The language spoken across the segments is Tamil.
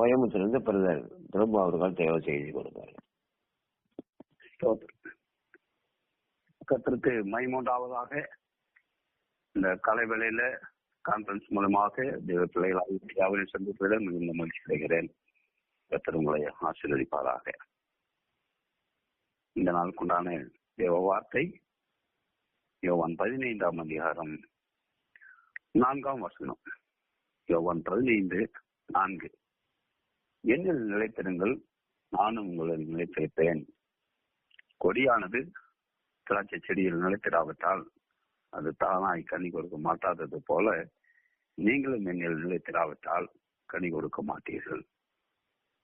கோயம்புத்தூர்லேருந்து பிரதர் பிரபு அவர்கள் தேவை செய்தி கொடுப்பாரு. கத்திற்கு மைமூன்றாவதாக இந்த கலைவேளையில கான்பரன்ஸ் மூலமாக தேவ பிள்ளைகளாக சந்திப்பதில் மிகுந்த மகிழ்ச்சி அடைகிறேன். கத்தர் உங்களை ஆசீர்வதிப்பாராக. இந்த நாளுக்குண்டான தேவ வார்த்தை யோவான் பதினைந்தாம் அதிகாரம் நான்காம் வசனம். யோவான் பதினைந்து நான்கு. என்னில் நிலைத்திருங்கள் நானும் உங்களில் நிலைத்திருப்பேன். கொடியானது திராட்சை செடியில் நிலைத்திராவிட்டால் அது தானாய் கனி கொடுக்க மாட்டாதது போல நீங்களும் என்னில் நிலைத்திராவிட்டால் கனி கொடுக்க மாட்டீர்கள்.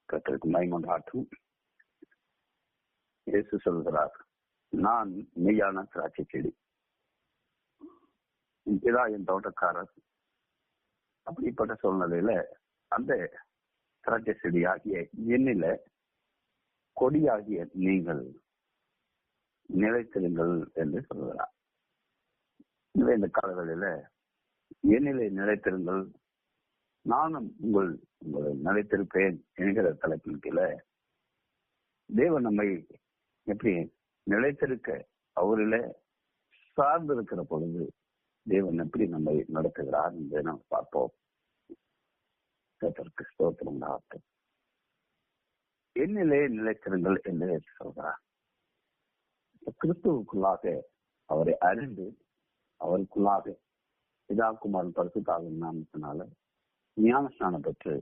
கத்திற்கு மைமண்டாட்டும் இயேசு சொல்கிறார் நான் மெய்யான திராட்சை செடி. இதா என் தோட்டக்காரர். அப்படிப்பட்ட சூழ்நிலையில அந்த திராட்சை செடி ஆகிய எண்ணில கொடியாகிய நீங்கள் நிலைத்திருங்கள் என்று சொல்கிறார் எனவே இந்த காலங்களில எண்ணிலை நிலைத்திருங்கள் நானும் உங்கள் உங்களை நிலைத்திருப்பேன் என்கிற தலைப்பின் கீழே தேவன் நம்மை எப்படி நிலைத்திருக்க அவரில சார்ந்து இருக்கிற பொழுது தேவன் எப்படி நம்மை நடத்துகிறார் என்று நாம் பார்ப்போம். கர்த்தருக்கு ஸ்தோத்திரம் உண்டாகட்டும் என்னிலே நிலைத்திருங்கள் என்று சொல்கிறார் கிறிஸ்துவுக்குள்ளாக அவரை அறிந்து அவருக்குள்ளாக பிதாகுமாரன் பரிசுத்தாவின் நாமத்தினால ஞானஸ்நானம் பெற்று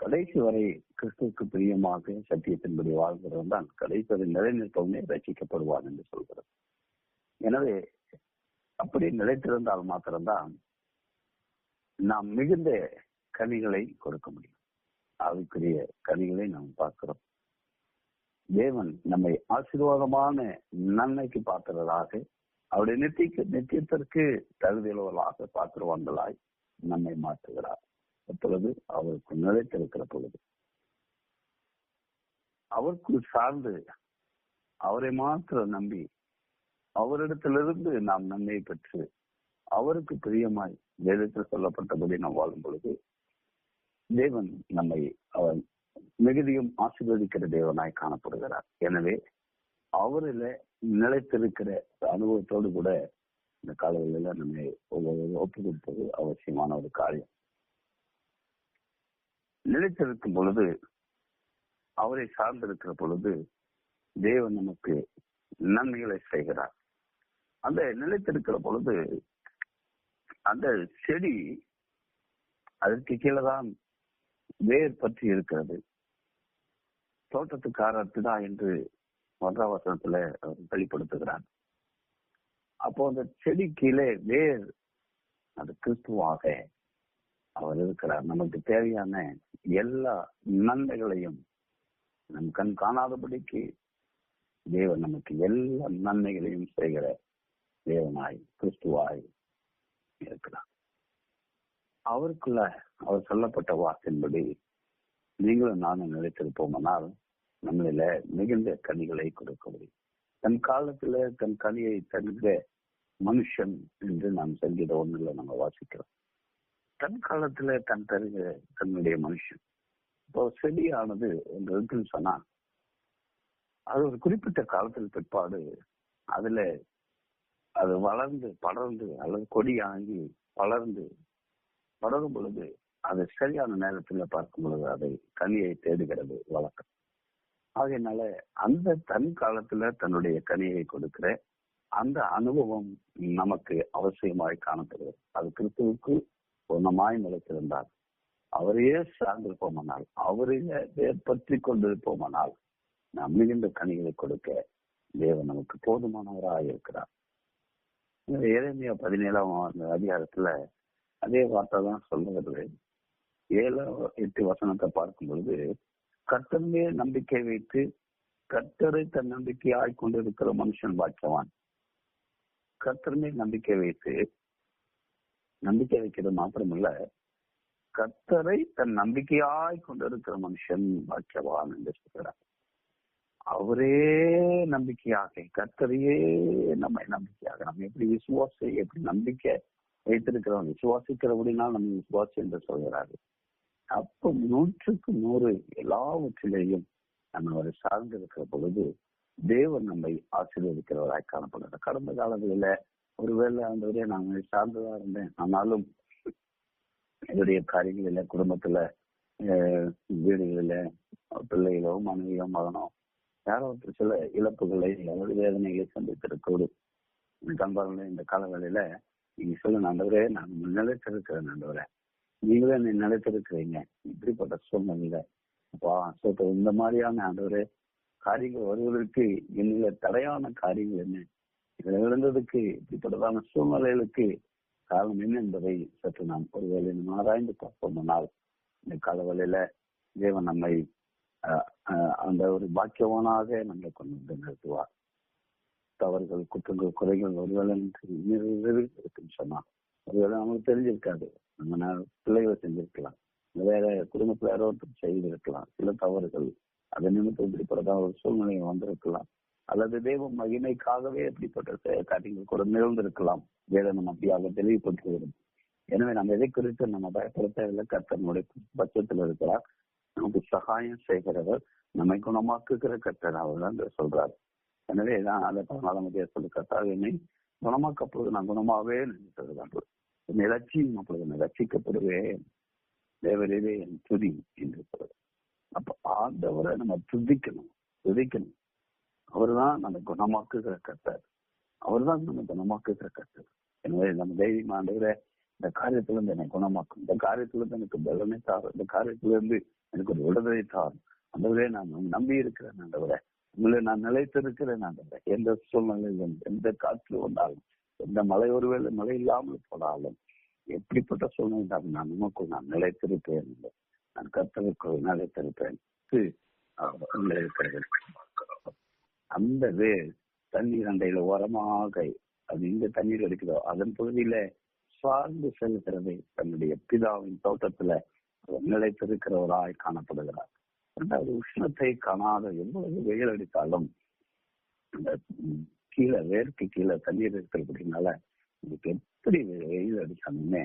கடைசி வரை கிறிஸ்துவுக்கு பிரியமாக சத்தியத்தின்படி வாழ்கிறவன் தான். கடைசி வரை நிலைநிற்பவனே ரசிக்கப்படுவான் என்று சொல்கிறது. எனவே அப்படி நிலைத்திருந்தால் மாத்திரம்தான் நாம் மிகுந்த கனிகளை கொடுக்க முடியும். அதுக்குரிய கனிகளை நாம் பார்க்கிறோம். தேவன் நம்மை ஆசீர்வாதமான நன்மைக்கு பார்க்கிறதாக அவருடைய நித்திய நித்தியத்திற்கு தகுதியுள்ளவர்களாக பாத்திரவான்களாய் நம்மை மாற்றுகிறார். அப்பொழுது அவருக்கு நிலைத்திருக்கிற பொழுது அவருக்குள் சார்ந்து அவரை மாத்திர நம்பி அவரிடத்திலிருந்து நாம் நன்மையை பெற்று அவருக்கு பிரியமாய் வேதத்தில் சொல்லப்பட்டபடி நாம் வாழும் பொழுது தேவன் நம்மை அவர் மிகுதியும் ஆசீர்வதிக்கிற தேவனாய் காணப்படுகிறார். எனவே அவரில் நிலைத்திருக்கிற அனுபவத்தோடு கூட இந்த காலங்களில் நம்மை ஒவ்வொரு ஒப்பு கொடுப்பது அவசியமான ஒரு காரியம். நிலைத்திருக்கும் பொழுது அவரை சார்ந்திருக்கிற பொழுது தேவன் நமக்கு நன்மைகளை செய்கிறார். அந்த நிலைத்திருக்கிற பொழுது அந்த செடி அதற்கு கீழே தான் வேர் பற்றி இருக்கிறது. தோட்டத்துக்காரர் பிதா என்று ஒன்றாம் வசனத்துல வெளிப்படுத்துகிறார். அப்போ அந்த செடி கீழே வேர் அது கிறிஸ்துவாக அவர் இருக்கிறார். நமக்கு தேவையான எல்லா நன்மைகளையும் நம் கண் காணாதபடிக்கு தேவன் நமக்கு எல்லா நன்மைகளையும் செய்கிற தேவனாய் கிறிஸ்துவாய் இருக்கிறார். அவருக்குள்ள அவர் சொல்லப்பட்ட வார்த்தையின்படி நீங்களும் நானும் நிலைத்திருப்போமானால் நம்மளில மிகுந்த கனிகளை கொடுக்க முடியும் தன் காலத்துல தன் கனியை தங்க மனுஷன் என்று நாம் சங்கீத ஒண்ணுல நம்ம வாசிக்கிறோம். தன் காலத்துல தன் தருகிற தன்னுடைய மனுஷன். இப்போ செடியானது இருக்குன்னு சொன்னா அது ஒரு குறிப்பிட்ட காலத்தில் பிற்பாடு அதுல அது வளர்ந்து படர்ந்து அல்லது கொடியாகி வளர்ந்து தொடரும் பொழுது அது சரியான நேரத்துல பார்க்கும் பொழுது அதை கனியை தேடுகிறது வழக்கம். ஆகையினால அந்த தன் காலத்துல தன்னுடைய கனியை கொடுக்கிற அந்த அனுபவம் நமக்கு அவசியமாய் காணப்படுகிறது. அது கிறிஸ்துவுக்கு பொன்னமாய் நிலைத்திருந்தார் அவரையே சார்ந்திருப்போமானால் அவரையே பற்றி கொண்டிருப்போமானால் நாம் மிகுந்த கனிகளை கொடுக்க தேவன் நமக்கு போதுமானவராக இருக்கிறார். ஏழமையா பதினேழாம் அதிகாரத்துல அதே வார்த்தை தான் சொல்லுகிறது. ஏழு எட்டு வசனத்தை பார்க்கும் பொழுது கர்த்தமே நம்பிக்கை வைத்து கர்த்தரை தன் நம்பிக்கையாய் கொண்டிருக்கிற மனுஷன் பாக்கியவான் கர்த்தருமே நம்பிக்கை வைத்து நம்பிக்கை வைக்கிறது மாத்திரமல்ல கர்த்தரை தன் நம்பிக்கையாய் கொண்டிருக்கிற மனுஷன் பாக்கியவான் என்று சொல்கிறார். அவரே நம்பிக்கையாக கர்த்தரையே நம்மை நம்பிக்கையாக நம்ம எப்படி விசுவாசம் எப்படி நம்பிக்கை வைத்திருக்கிறோம். விசுவாசிக்கிறபடினால் நம்ம விசுவாசி என்று சொல்கிறாரு அப்போ நூற்றுக்கு நூறு எல்லாவற்றிலேயும் நம்ம அவரை சார்ந்திருக்கிற பொழுது தேவன் நம்மை ஆசீர்வதிக்கிறவராய் காணப்படுகிறார். கடந்த காலங்களில ஒருவேளை ஆண்டவரே நான் சார்ந்ததா இருந்தேன். ஆனாலும் என்னுடைய காரியங்களில குடும்பத்துல அஹ், வீடுகளில பிள்ளைகளோ மனைவியோ மகனோ யாரோ சில இழப்புகளை அல்லது வேதனைகளை சந்தித்திருக்கூடும் இந்த இந்த காலங்களில நீங்க சொல்லுங்க ஆண்டவரே நான் நிலைத்திருக்கிறேன் ஆண்டவரே நீங்களும் என்னை நிலைத்திருக்கிறீங்க. இப்படிப்பட்ட சூழ்நிலையில. அப்பா சோத்த இந்த மாதிரியான ஆண்டவரே காரியங்கள் வருவதற்கு என்னில தடையான காரியங்கள் என்ன? இதுல இருந்ததுக்கு இப்படிப்பட்டதான சூழ்நிலைகளுக்கு காரணம் என்ன என்பதை சற்று நாம் ஒருவேளை நாம் ஆராய்ந்து பார்ப்போம்னால் இந்த காலவெளியில தேவன் நம்மை அந்த ஒரு பாக்கியவானாக நம்மை கொண்டு வந்து நிறுத்துவார். தவறுகள் குற்றங்கள் குறைகள் ஒருவேளை நமக்கு சொன்னா ஒருவேளை நமக்கு தெரிஞ்சிருக்காது. நம்ம பிள்ளைகளை செஞ்சிருக்கலாம். வேற குடும்பத்துல யாரோ ஒருத்தர் செய்திருக்கலாம். சில தவறுகள் அதை நிமித்தம் இப்படிப்பட்டதா ஒரு சூழ்நிலை வந்திருக்கலாம். அல்லது தெய்வ மகிமைக்காகவே இப்படிப்பட்ட செ- காரியங்கள் கூட நிகழ்ந்திருக்கலாம். வேதனம் அப்படியாக தெளிவுபடுத்துகிறது எனவே நம்ம எதை குறித்து நம்ம பயப்பட தேவையில்லை கர்த்தனுடைய பட்சத்தில் இருக்கிறார். நமக்கு சகாயம் செய்கிறவர் நம்மை குணமாக்குகிற கர்த்தர் அவர் தான் சொல்றாரு. எனவே தான் அதை பதினாலாம் தேதி சொல்லி என்னை குணமாக்க அப்பொழுது நான் குணமாவே நினைத்தது என்னை ரட்சியும் அப்பொழுது நான் ரட்சிக்கப்படுவேன். தேவரே என் துதி என்று சொல்றது அப்ப ஆண்டவரை நம்ம துதிக்கணும் துதிக்கணும். அவர்தான் நம்ம குணமாக்குகிற கர்த்தர். அவர்தான் நம்ம குணமாக்குகிற கர்த்தர். எனவே நம்ம தெய்வம் ஆண்டவரை இந்த காரியத்துல இருந்து என்னை குணமாக்கும். இந்த காரியத்துல இருந்து எனக்கு பலனை தாரும். இந்த காரியத்துல இருந்து எனக்கு ஒரு விடுதலை தாரும். அந்தவரே நான் நம்பி இருக்கிறேன் ஆண்டவரை. உங்களை நான் நிலைத்திருக்கிறேன் ஆண்டவரை எந்த சூழ்நிலையிலும் எந்த காற்று வந்தாலும் எந்த மழை ஒருவேளை மழை இல்லாமல் போனாலும் எப்படிப்பட்ட சூழ்நிலை நான் நமக்கு நான் நிலைத்திருப்பேன் நான் கர்த்தருக்குள் நிலைத்திருப்பேன். அந்த வேர் தண்ணீர் அண்டையில ஓரமாக அது எங்க தண்ணீர் அடிக்குதோ அதன் பகுதியில சார்ந்து செல்கிறது தன்னுடைய பிதாவின் தோட்டத்துல நிலைத்திருக்கிறவராய் காணப்படுகிறார். ரெண்டாவது உஷ்ணத்தை காணாத எவ்வளவு வெயில் அடித்தாலும் அந்த கீழே வேர்க்கு கீழே தண்ணீர் இருக்கிறபடினால உங்களுக்கு எப்படி வெயில் அடிச்சாலுமே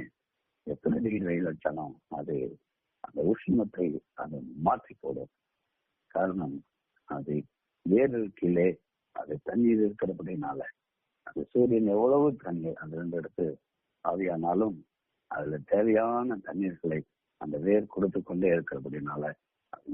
எத்தனை டிகிரி வெயில் அடித்தாலும் அது அந்த உஷ்ணத்தை அது மாற்றி போடும். காரணம் அது வேர்கள் கீழே அது தண்ணீர் இருக்கிறபடினால அது சூரியன் எவ்வளவு தண்ணீர் அது ரெண்டு எடுத்து ஆவியானாலும் அதுல தேவையான தண்ணீர்களை அந்த வேர் கொடுத்து கொண்டே இருக்கிறபடினால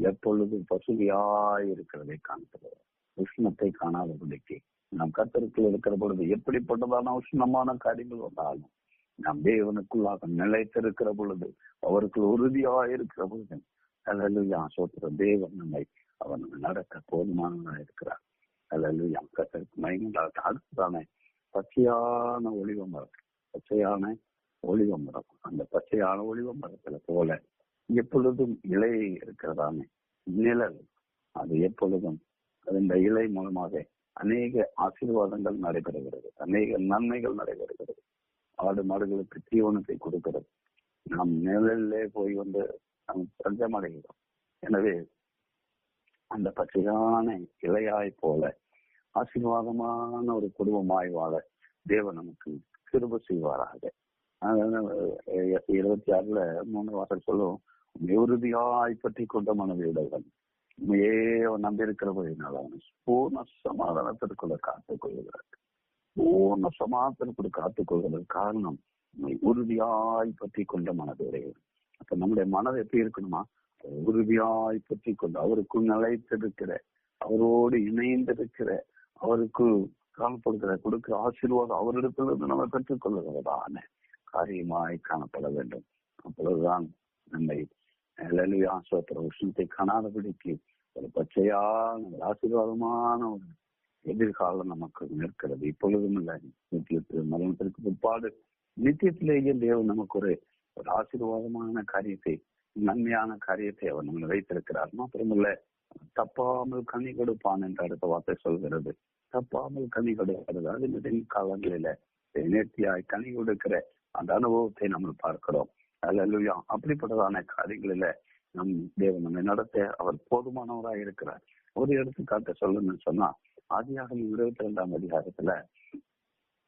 எப்பொழுதும் பசுமையாயிருக்கிறதை காண்கிறது உஷ்ணத்தை காணாதபடிக்கு நாம் கத்தருக்குள் இருக்கிற பொழுது எப்படிப்பட்டதான உஷ்ணமான காரியங்கள் வந்தாலும் நாம் தேவனுக்குள்ளாக நிலைத்திருக்கிற பொழுது அவருக்குள் உறுதியாக இருக்கிற பொழுது அல்லா சோத்திர தேவன் நம்மை அவன் நடக்க போதுமானவனாக இருக்கிறார். அல்லா கத்தருக்கு மயங்களாக அடுத்ததானே பச்சையான ஒளிவ மரம் பச்சையான ஒளிவ மரம் அந்த பச்சையான ஒளிவ மரத்துல போல எப்பொழுதும் இலை இருக்கிறதானே நிழல் அது எப்பொழுதும் அந்த இலை மூலமாக அநேக ஆசீர்வாதங்கள் நடைபெறுகிறது. அநேக நன்மைகள் நடைபெறுகிறது. ஆடு மாடுகளுக்கு தீவனத்தை கொடுக்கிறது. நாம் நிழலிலே போய் வந்து நாம் பஞ்சமடைகிறோம் எனவே அந்த பச்சையான இலையாய் போல ஆசீர்வாதமான ஒரு குடும்பமாய் வாழ தேவன் நமக்கு கிருப செய்வாராக. இருபத்தி ஆறுல மூணு வாரம் சொல்லுவோம் உண்மை உறுதியாய் பற்றி கொண்ட மனதியுடன் உண்மையே அவன் நம்பியிருக்கிறபடினால அவனை பூர்ண சமாதானத்திற்குள்ள காத்துக் கொள்கிறார். பூர்ண சமாதானத்திற்குள்ள காத்துக் கொள்வதற்கு காரணம் உண்மை உறுதியாய் பற்றி கொண்ட மனதுடையவன் அப்ப நம்முடைய மனது எப்படி இருக்கணுமா? உறுதியாய் பற்றி கொண்டு அவருக்குள் நிலைத்திருக்கிற அவரோடு இணைந்திருக்கிற அவருக்கு காணப்படுகிற கொடுக்கிற ஆசீர்வாதம் அவரிடத்திலிருந்து நம்ம பெற்றுக் கொள்ளுகிறதான காரியமாய் காணப்பட வேண்டும். அப்பொழுதுதான் நம்மை லலியா சோத்திர உஷ்ணத்தை காணாதபடிக்கு ஒரு பச்சையான ஒரு ஆசீர்வாதமான ஒரு எதிர்காலம் நமக்கு நிற்கிறது இப்பொழுதும் இல்லை. நித்தியத்தில் மரணத்திற்கு பிற்பாடு நித்தியத்திலேயே தேவன் நமக்கு ஒரு ஒரு ஆசீர்வாதமான காரியத்தை நன்மையான காரியத்தை அவர் நம்ம வைத்திருக்கிறார். மாத்திரமல்ல தப்பாமல் கனி கொடுப்பான் என்று அடுத்த வார்த்தை சொல்கிறது. தப்பாமல் கனி கொடுக்கிறது. அது நெடுங்க காலங்களில நேர்த்தியாய் கனி கொடுக்கிற அந்த அனுபவத்தை நம்ம பார்க்கிறோம். அல்லா அப்படிப்பட்டதான காரியங்களில நம் தேவன் நம்மை நடத்த அவர் போதுமானவராக இருக்கிறார். ஒரு எடுத்துக்காட்ட சொல்லணும்னு சொன்னா ஆதியாக இருபத்தி ரெண்டாம் அதிகாரத்துல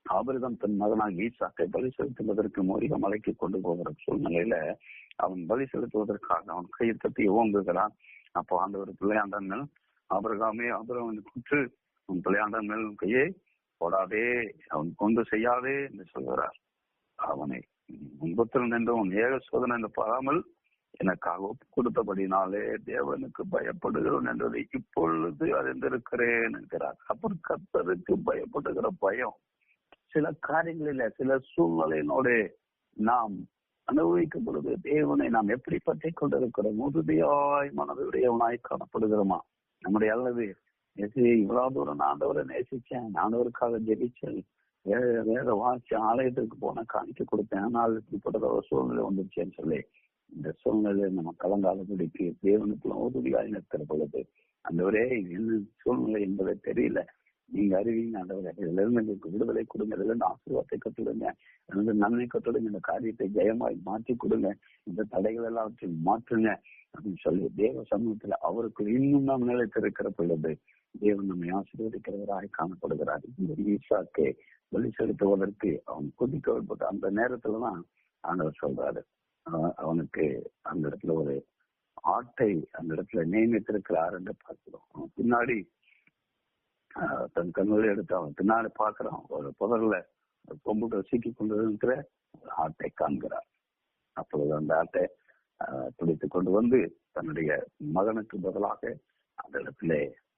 ஆபிரதம் தன் மகனாக ஈசாக்கை பலி செலுத்துவதற்கு மோரிக மலைக்கு கொண்டு போகிற சூழ்நிலையில அவன் பலி செலுத்துவதற்காக அவன் கையை தட்டி ஓங்குகிறான். அப்போ அந்த ஒரு பிள்ளையாண்டன் மேல் ஆபரகாமே அபரவன் குற்று உன் பிள்ளையாண்டன் மேல் கையை போடாதே அவன் கொண்டு செய்யாதே என்று சொல்கிறார். அவனை முன்பத்தில் நின்று ஏக சோதனை என்று பாராமல் எனக்காக ஒப்பு கொடுத்தபடினாலே தேவனுக்கு பயப்படுகிறோம் என்றதை இப்பொழுது அறிந்திருக்கிறேன் என்கிறார். அப்புறம் கத்தருக்கு பயப்படுகிற பயம் சில காரியங்களில சில சூழ்நிலையினோட நாம் அனுபவிக்கும் பொழுது தேவனை நாம் எப்படி பற்றி கொண்டிருக்கிறோம்? உறுதியாய் மனதுடையவனாய் காணப்படுகிறோமா? நம்முடைய அல்லது இவ்வளவு தூரம் நான் ஆண்டவரை நேசிச்சேன் ஆண்டவருக்காக ஜெபிச்சேன் வேற வாசி ஆலயத்திற்கு போனா காணிக்க கொடுத்தேன். ஆனால் இப்படிப்பட்ட ஒரு சூழ்நிலை வந்துருச்சேன்னு சொல்லி இந்த சூழ்நிலை நம்ம கலங்காதபடிக்கு தேவனுக்குள்ள உறுதியாய் நிற்கிற பொழுது அந்தவரே என்ன சூழ்நிலை என்பதை தெரியல. நீங்க அறிவிங்க ஆண்டவரே இதுல இருந்து எங்களுக்கு விடுதலை கொடுங்க இதுல இருந்து ஆசீர்வாதத்தை கட்டுடுங்க இருந்து நன்மை கட்டுடுங்க இந்த காரியத்தை ஜெயமாய் மாற்றி கொடுங்க இந்த தடைகள் எல்லாவற்றையும் மாற்றுங்க அப்படின்னு சொல்லி தேவ சமூகத்துல அவருக்கு இன்னும் நாம் நிலைத்திருக்கிற பொழுது தேவன் நம்மை ஆசீர்வதிக்கிறவராக காணப்படுகிறார். இந்த ஈசாக்கை பலி செலுத்துவதற்கு அவன் குதிக்கப்பட்ட அந்த நேரத்துலதான் ஆண்டவர் சொல்றாரு. அவனுக்கு அந்த இடத்துல ஒரு ஆட்டை அந்த இடத்துல நியமித்திருக்கிறார் என்று பார்க்கிறோம். பின்னாடி ஆஹ், தன் கண்களை எடுத்து அவன் பின்னாடி பாக்குறான் ஒரு புதர்ல ஒரு கொம்புகளை சீக்கி கொண்டு இருக்கிற ஆட்டை காண்கிறார். அப்பொழுது அந்த ஆட்டை ஆஹ், பிடித்து கொண்டு வந்து தன்னுடைய மகனுக்கு பதிலாக அந்த இடத்துல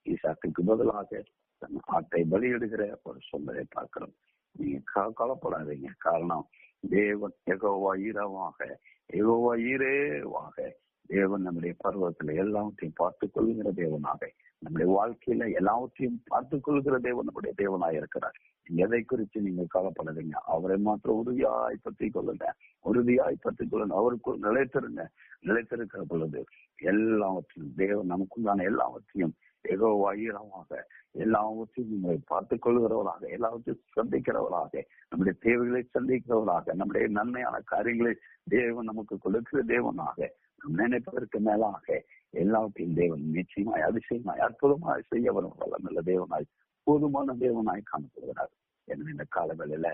ஈசாக்குக்கு பதிலாக தன் ஆட்டை பலியிடுகிற ஒரு சூழ்நிலை பார்க்கிறோம். நீங்க க- கவலைப்படாதீங்க. காரணம் தேவன் எகோவா ஈரவாக எகோவா ஈரேவாக தேவன் நம்முடைய பருவத்துல எல்லாவற்றையும் பார்த்து கொள்கிற தேவனாக நம்முடைய வாழ்க்கையில எல்லாவற்றையும் பார்த்து கொள்கிற தேவன் நம்முடைய தேவனாக இருக்கிறார். எதை குறித்து நீங்க கவலைப்படாதீங்க? அவரை மாத்திரம் உறுதியாய் பற்றி கொள்ளுங்க. உறுதியாய் பற்றி கொள்ளுங்க. அவருக்குள் நிலைத்திருங்க. நிலைத்திருக்கிற பொழுது எல்லாவற்றையும் தேவன் நமக்குண்டான எல்லாவற்றையும் ஏதோ வாயிலமாக எல்லாவற்றையும் நீங்களை பார்த்துக் கொள்கிறவராக எல்லாவற்றையும் சந்திக்கிறவராக நம்முடைய தேவைகளை சந்திக்கிறவராக நம்முடைய நன்மையான காரியங்களை தேவன் நமக்கு கொடுக்கிற தேவனாக நம் நினைப்பதற்கு மேலாக எல்லாவற்றையும் தேவன் நிச்சயமாய் அதிசயமாய் அற்புதமாய் செய்ய வரும் நல்ல தேவனாய் போதுமான தேவனாய் காணப்படுகிறார். எனவே இந்த காலங்களில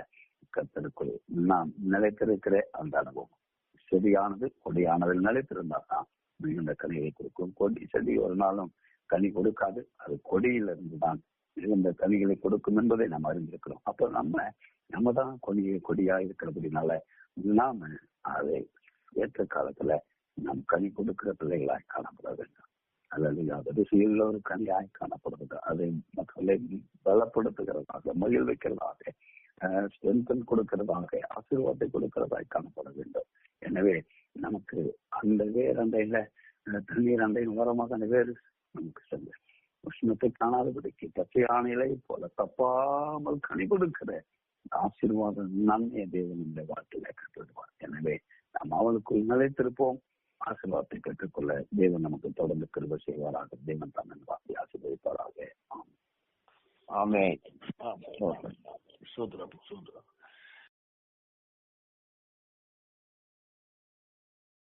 கத்தருக்குள் நாம் நிலைத்திருக்கிற அந்த அனுபவம். செடியானது கொடியானதில் நிலைத்திருந்தால் தான் மிகுந்த கனியை கொடுக்கும். கொடி செடி ஒரு நாளும் கனி கொடுக்காது. அது கொடியில இருந்துதான் மிகுந்த கனிகளை கொடுக்கும் என்பதை நாம் அறிந்திருக்கிறோம். அப்போ நம்ம நம்ம தான் கொடியை கொடியா இருக்கிறபடினால நாம அதை ஏற்ற காலத்துல நாம் கனி கொடுக்கிற பிள்ளைகளாய் காணப்பட வேண்டும். அல்லது அது ருசியுள்ள ஒரு கனியாய் காணப்படுகிறது. அதை மக்களை பலப்படுத்துகிறதாக மகிழ்விக்கிறதாக ஸ்ட்ரென்தன் கொடுக்கிறதாக ஆசீர்வாதத்தை கொடுக்கிறதாய் காணப்பட வேண்டும். எனவே நமக்கு அந்த வேர் அண்டையில தண்ணீர் அண்டையின் ஓரமாக அந்த வேறு நமக்கு செல்ல உஷ்ணத்தை காணாதபடிக்கு பச்சையான இலை போல தப்பாமல் கனி கொடுக்கிற ஆசீர்வாதம் நன்மையை தேவன் இந்த வாழ்க்கையில கற்றுடுவார் எனவே நாம் அவளுக்குள் நிலைத்திருப்போம். ஆசீர்வாதத்தை பெற்றுக்கொள்ள தேவன் நமக்கு தொடர்ந்து கிருபை செய்வாராக. தேவன் தான் என் வார்த்தை ஆசீர்வதிப்பாராக. ஆமே ஓகே. சூத்திரம் சூத்திரம்